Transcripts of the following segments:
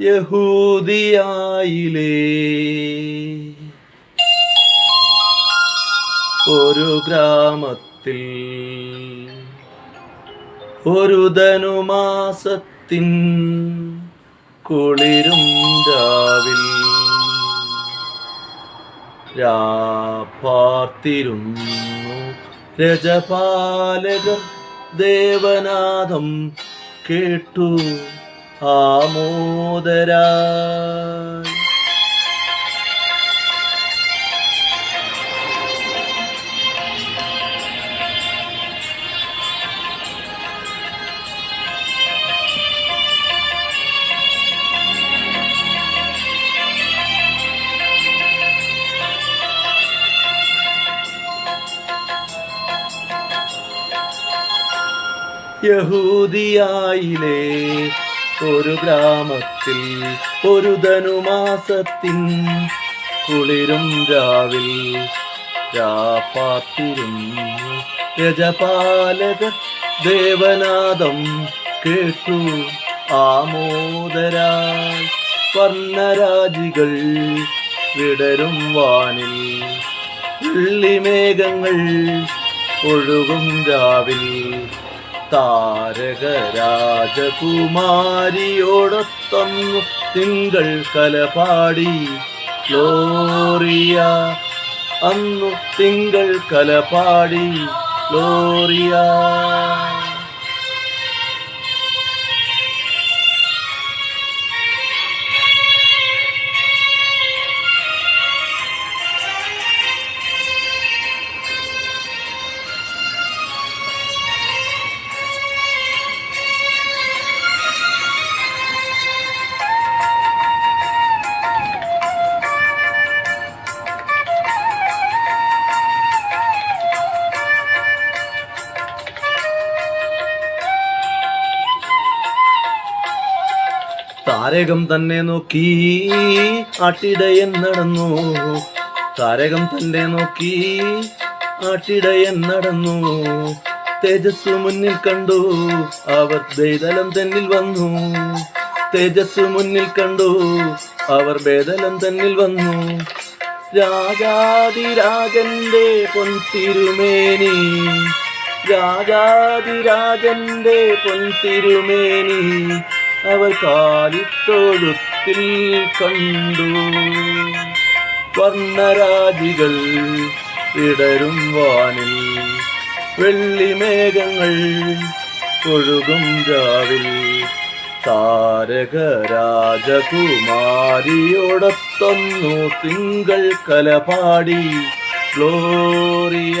യഹൂദിയായിലേ. ഒരു ഗ്രാമത്തിൽ ഒരു ധനുമാസത്തിൻ കുളിരും രാവിൽ രാപ്പാർത്തിരുന്നു രജപാലകർ ദേവനാഥം കേട്ടു. ആമോദരായി യഹൂദിയായിലെ ഒരു ഗ്രാമത്തിൽ ഒരു ധനുമാസത്തിൻ കുളിരും രാവിൽ രാപ്പാത്തിരുന്നു രജപാലക ദേവനാദം കേട്ടു ആമോദരായി വർണരാജികൾ വിടരും വാനിൽ വെള്ളിമേഘങ്ങൾ ഒഴുകും രാവിൽ താരക രാജകുമാരിയോടൊത്തന്നു തിങ്കൾ കലപാടി. ലോറിയ അന്നു തിങ്കൾ കലപാടി. ഗ്ലോറിയ താരകം തന്നെ നോക്കി ആട്ടിടയൻ നടന്നു. താരകം തന്നെ നോക്കി ആട്ടിടയൻ നടന്നു. തേജസ് മുന്നിൽ കണ്ടു അവർ ബേദലം തന്നിൽ വന്നു. തേജസ് മുന്നിൽ കണ്ടു അവർ ബേദലം തന്നിൽ വന്നു. രാജാതിരാജന്റെ പൊൻതിരുമേനി രാജാതിരാജന്റെ പൊൻതിരുമേനി അവർ കാലിത്തൊഴുത്തിൽ കണ്ടു. വർണരാജികൾ ഇടരും വാനിൽ വെള്ളിമേഘങ്ങൾ ഒഴുകും രാവിൽ. താരകരാജകുമാരിയോടൊത്തൊന്നു തിങ്കൾ കലപാടി. ഗ്ലോറിയ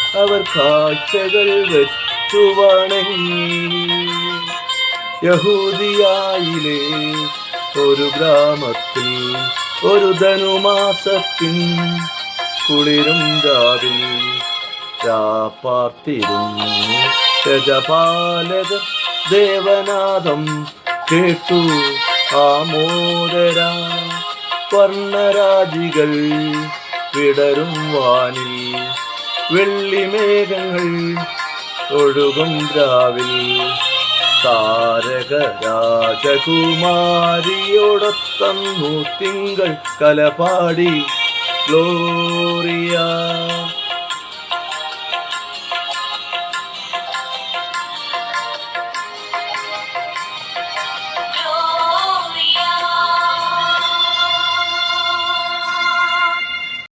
അവർ കാഴ്ചകൾ വെച്ചു വണങ്ങി ഒരു ഗ്രാമത്തിൽ ഒരു ധനുമാസത്തിൻ കുളിരും രാവിൽ രാപ്പാർത്തിരുന്നു രജപാലക ദേവനാഥം കേട്ടു. ആമോദരാ വർണരാജികൾ വിടരും വാനിൽ വെള്ളിമേഘങ്ങൾ ഒഴുകും രാവിൽ. താരക രാജകുമാരിയോടൊത്തന്നു തിങ്കൾ കലപാടി. ഗ്ലോറിയ